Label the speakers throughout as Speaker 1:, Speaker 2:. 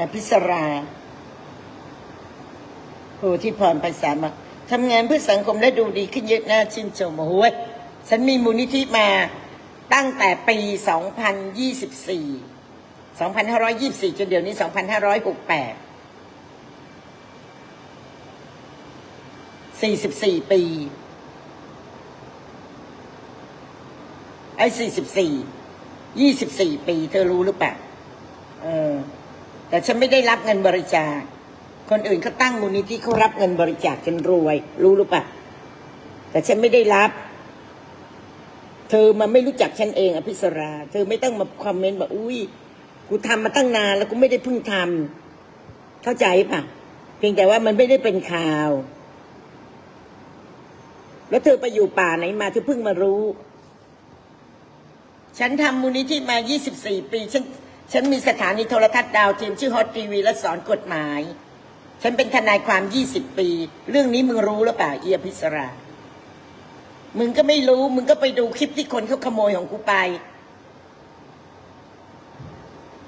Speaker 1: อภิสราโหที่พรไพศาลมาทำงานเพื่อสังคมและดูดีขึ้นเยอะน่าชื่นชมโอ้โหฉันมีมูลนิธิมาตั้งแต่ปี 2024 2524 จนเดี๋ยวนี้ 2568 44 ปี ไอ้ 44 24 ปี เธอรู้หรือเปล่า เออ แต่ฉันไม่ได้รับเงินบริจาค คนอื่นเขาตั้งมูลนิธิเขารับเงินบริจาคจนรวย รู้หรือเปล่าแต่ฉันไม่ได้รับ เธอมาไม่รู้จักฉันเองอภิสรา เธอไม่ต้องมาคอมเมนต์บอกอุ้ยกูทำมาตั้งนานแล้วกูไม่ได้เพิ่งทำเข้าใจปะเพียงแต่ว่ามันไม่ได้เป็นข่าว แล้วเธอไปอยู่ป่าไหนมาเธอเพิ่งมารู้ ฉันทำมูลนิธิมา 24 ปี ฉัน ฉันมีสถานีโทรทัศน์ดาวเทียมชื่อฮอตทีวีและสอนกฎหมาย ฉันเป็นทนายความยี่สิบปี เรื่องนี้มึงรู้หรือเปล่าเอียพิสรา มึงก็ไม่รู้ มึงก็ไปดูคลิปที่คนเขาขโมยของกูไป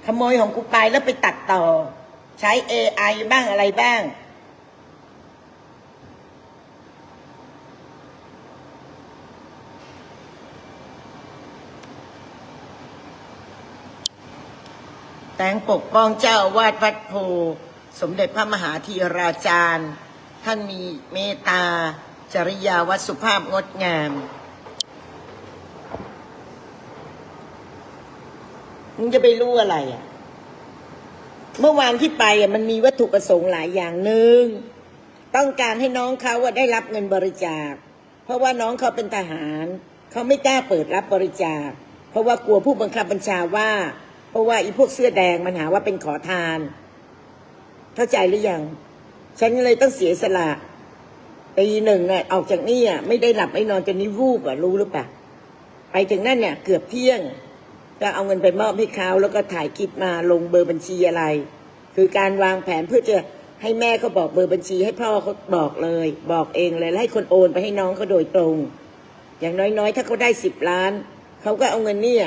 Speaker 1: ขโมยของกูไปแล้วไปตัดต่อ ใช้ AI บ้างอะไรบ้าง แต่งปกป้องเจ้าอาวาดวัดโพ สมเด็จพระมหาธีราจารย์ ท่านมีเมตตา จริยาวัดสุภาพงดงามมึงจะไปรู้อะไรอะ เมื่อวานที่ไปอะมันมีวัตถุประสงค์หลายอย่างหนึ่งต้องการให้น้องเขาว่าได้รับเงินบริจาค เพราะว่าน้องเขาเป็นทหาร เขาไม่กล้าเปิดรับบริจาค เพราะว่ากลัวผู้บังคับบัญชาว่า เพราะว่าอีพวกเสื้อแดงมันหาว่าเป็นขอทาน เข้าใจหรือยัง ฉันเลยต้องเสียสละตีหนึ่งน่ะออกจากนี่อะไม่ได้หลับไม่นอนจนนี้วูบอะรู้หรือเปล่าไปถึงนั่นเนี่ย เกือบเที่ยง ก็เอาเงินไปมอบให้เขาแล้วก็ถ่ายคลิปมาลงเบอร์บัญชีอะไร คือการวางแผนเพื่อจะให้แม่เขาบอกเบอร์บัญชี ให้พ่อเขาบอกเลย บอกเองเลยแล้วให้คนโอนไปให้น้องเขาโดยตรง อย่างน้อยๆ ถ้าเขาได้สิบล้านเขาก็เอาเงินเนี่ย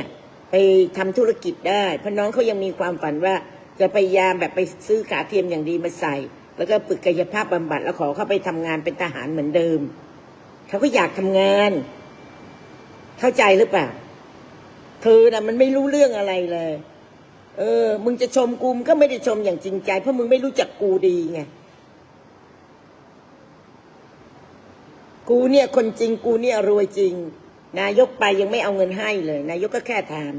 Speaker 1: ไปทำธุรกิจได้ เพราะน้องเขายังมีความฝันว่าจะพยายามแบบไปซื้อขาเทียมอย่างดีมาใส่ แล้วก็ฝึกกายภาพบำบัดแล้วขอเข้าไปทำงานเป็นทหารเหมือนเดิม เขาก็อยากทำงาน เข้าใจหรือเปล่าเธอน่ะมันไม่รู้เรื่องอะไรเลย เออ มึงจะชมกูมก็ไม่ได้ชมอย่างจริงใจ เพราะมึงไม่รู้จักกูดีไงกูเนี่ยคนจริงกูเนี่ยรวยจริง นายกไปยังไม่เอาเงินให้เลย นายกก็แค่ถาม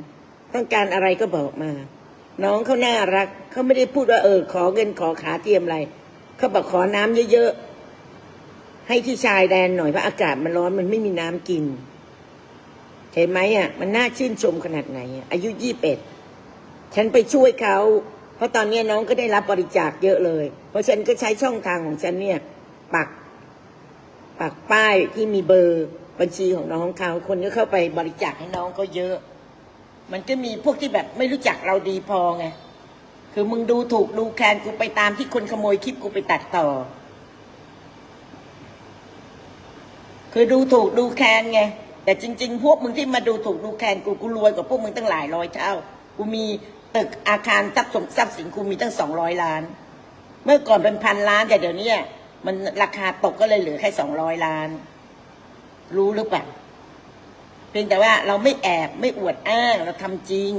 Speaker 1: ต้องการอะไรก็บอกมา น้องเขาน่ารักเขาไม่ได้พูดว่าเออ ขอเงินขอขาเทียมอะไรเขาบอกขอน้ำเยอะๆให้ที่ชายแดนหน่อยเพราะอากาศมันร้อนมันไม่มีน้ำกินเห็นไหมอะมันน่าชื่นชมขนาดไหนอายุยี่เอ็ดฉันไปช่วยเขาเพราะตอนนี้น้องก็ได้รับบริจาคเยอะเลย เพราะฉันก็ใช้ช่องทางของฉันเนี่ย ปัก ปักป้ายที่มีเบอร์บัญชีของน้องเขาคนก็เข้าไปบริจาคให้น้องก็เยอะ มันก็มีพวกที่แบบไม่รู้จักเราดีพอไงคือมึงดูถูกดูแคลนกูไปตามที่คนขโมยคลิปกูไปตัดต่อ คือดูถูกดูแคลนไงแต่จริง ๆ พวกมึงที่มาดูถูกดูแคลนกูกูรวยกว่าพวกมึงตั้งหลายร้อยเท่ากูมีตึกอาคารทรัพย์สมทรัพย์สินกูมีตั้งสองร้อยล้าน เมื่อก่อนเป็นพันล้านแต่เดี๋ยวนี้มันราคาตกก็เลยเหลือแค่สองร้อยล้าน รู้หรือเปล่าเพียงแต่ว่าเราไม่แอบไม่อวดอ้างเราทำจริง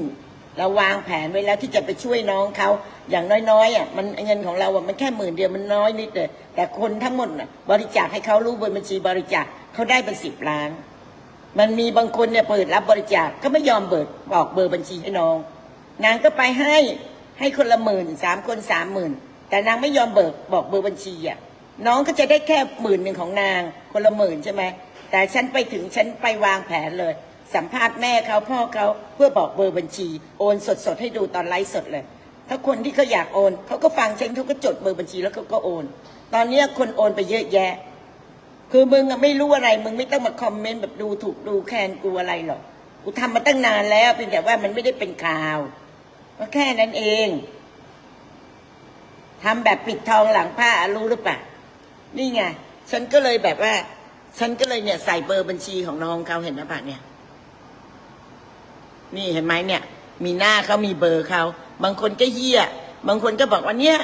Speaker 1: เราวางแผนไว้แล้วที่จะไปช่วยน้องเขาอย่างน้อยๆอะมันเงินของเราอะมันแค่หมื่นเดียวมันน้อยนิดเลยแต่คนทั้งหมดน่ะบริจาคให้เขารู้บนบัญชีบริจาคเขาได้เป็นสิบล้าน มันมีบางคนเนี่ยเปิดรับบริจาคก็ไม่ยอมเบิดบอกเบอร์บัญชีให้น้อง นางก็ไปให้ให้คนละหมื่นสามคนสามหมื่นแต่นางไม่ยอมเบิกบอกเบอร์บัญชีอะน้องก็จะได้แค่หมื่นหนึ่งของนางคนละหมื่นใช่ไหม แต่ฉันไปถึงฉันไปวางแผนเลย สัมภาษณ์แม่เขาพ่อเขาเพื่อบอกเบอร์บัญชี โอนสดๆให้ดูตอนไลฟ์สดเลย ถ้าคนที่เขาอยากโอนเขาก็ฟังฉันเขาก็จดเบอร์บัญชีแล้วเขาก็โอน ตอนเนี้คนโอนไปเยอะแยะ คือมึงอะไม่รู้อะไร มึงไม่ต้องมาคอมเมนต์แบบดูถูกดูแคลนกูอะไรหรอกกูทำมาตั้งนานแล้วเพียงแต่ว่ามันไม่ได้เป็นข่าวก็แค่นั้นเองทำแบบปิดทองหลังผ้ารู้หรือเปล่านี่ไงฉันก็เลยแบบว่า ฉันก็เลยเนี่ยใส่เบอร์บัญชีของน้องเขาเห็นไหมปะเนี่ย นี่เห็นไหมเนี่ย มีหน้าเขามีเบอร์เขาบางคนก็เฮี้ย บางคนก็บอกว่าเนี่ย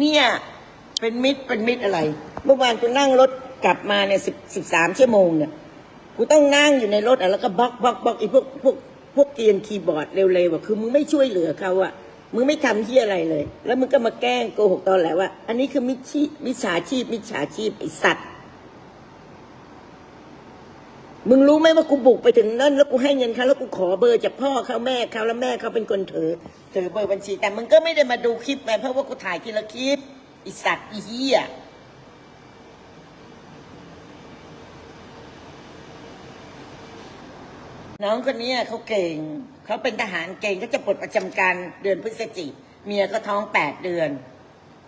Speaker 1: เนี่ย เป็นมิตรเป็นมิตรอะไร เมื่อวานกูนั่งรถกลับมาเนี่ยสิบสิบสามชั่วโมงเนี่ยกูต้องนั่งอยู่ในรถอะแล้วก็บล็อกบล็อกบล็อกไอ้พวกพวกพวกเกียนคีย์บอร์ดเร็วๆอะคือมึงไม่ช่วยเหลือเขาอะมึงไม่ทำที่อะไรเลย แล้วมึงก็มาแกล้งโกหกตอนแหละว่า อันนี้คือมิจชีมิจฉาชีพมิจฉาชีพไอ้สัตว์ มึงรู้ไหมว่ากูบุกไปถึงนั่นแล้วกูให้เงินเขาแล้วกูขอเบอร์จากพ่อเขาแม่เขาแล้วแม่เขาเป็นคนถือถือเบอร์บัญชี แต่มึงก็ไม่ได้มาดูคลิปไงเพราะว่ากูถ่ายทีละคลิปอีสัตว์อีเหี้ยน้องคนนี้เขาเก่งเขาเป็นทหารเก่งก็จะปลดประจำการเดือนพฤศจิกเมียก็ท้องแปดเดือน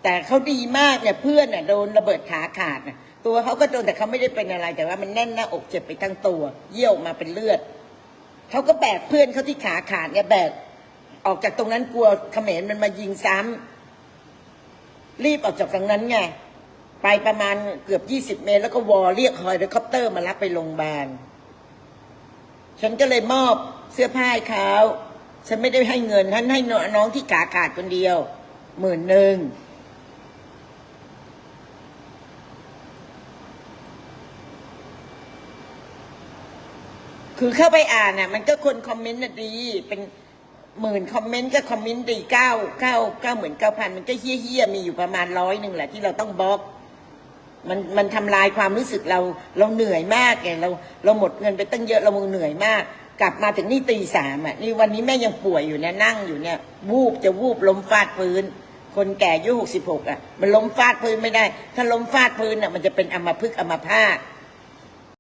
Speaker 1: แต่เขาดีมากเนี่ยเพื่อนเนี่ยโดนระเบิดขาขาดน่ะ ตัวเขาก็โดนแต่เขาไม่ได้เป็นอะไรแต่ว่ามันแน่นหน้าอกเจ็บไปทั้งตัว เยี่ยวมาเป็นเลือดเขาก็แบกเพื่อนเขาที่ขาขาดเนี่ยแบกออกจากตรงนั้นกลัวเขมรมันมายิงซ้ำรีบออกจากตรงนั้นไงไปประมาณเกือบยี่สิบเมตร แล้วก็วอเรียกฮอยเดคอปเตอร์มารับไปโรงพยาบาลฉันก็เลยมอบเสื้อผ้าให้เขาฉันไม่ได้ให้เงินฉันให้น้องที่ขาขาดคนเดียวหมื่นหนึ่ง คือเข้าไปอ่านน่ะ มันก็คนคอมเมนต์น่ะดี เป็นหมื่นคอมเมนต์ก็คอมเมนต์ดีเก้าเก้าเก้าหมื่นเก้าพันมันก็เฮี้ยเฮี้ยมีอยู่ประมาณร้อยหนึ่งแหละที่เราต้องบล็อก มันมันทำลายความรู้สึกเราเราเหนื่อยมากไงเราเราหมดเงินไปตั้งเยอะเรามองเหนื่อยมาก กลับมาถึงนี่ตีสามอะนี่วันนี้แม่ยังป่วยอยู่เนี่ยนั่งอยู่เนี่ย วูบจะวูบล้มฟาดพื้น คนแก่อายุหกสิบหกอะ มันล้มฟาดพื้นไม่ได้ ถ้าล้มฟาดพื้นอะมันจะเป็นอัมพฤกษ์อัมพาต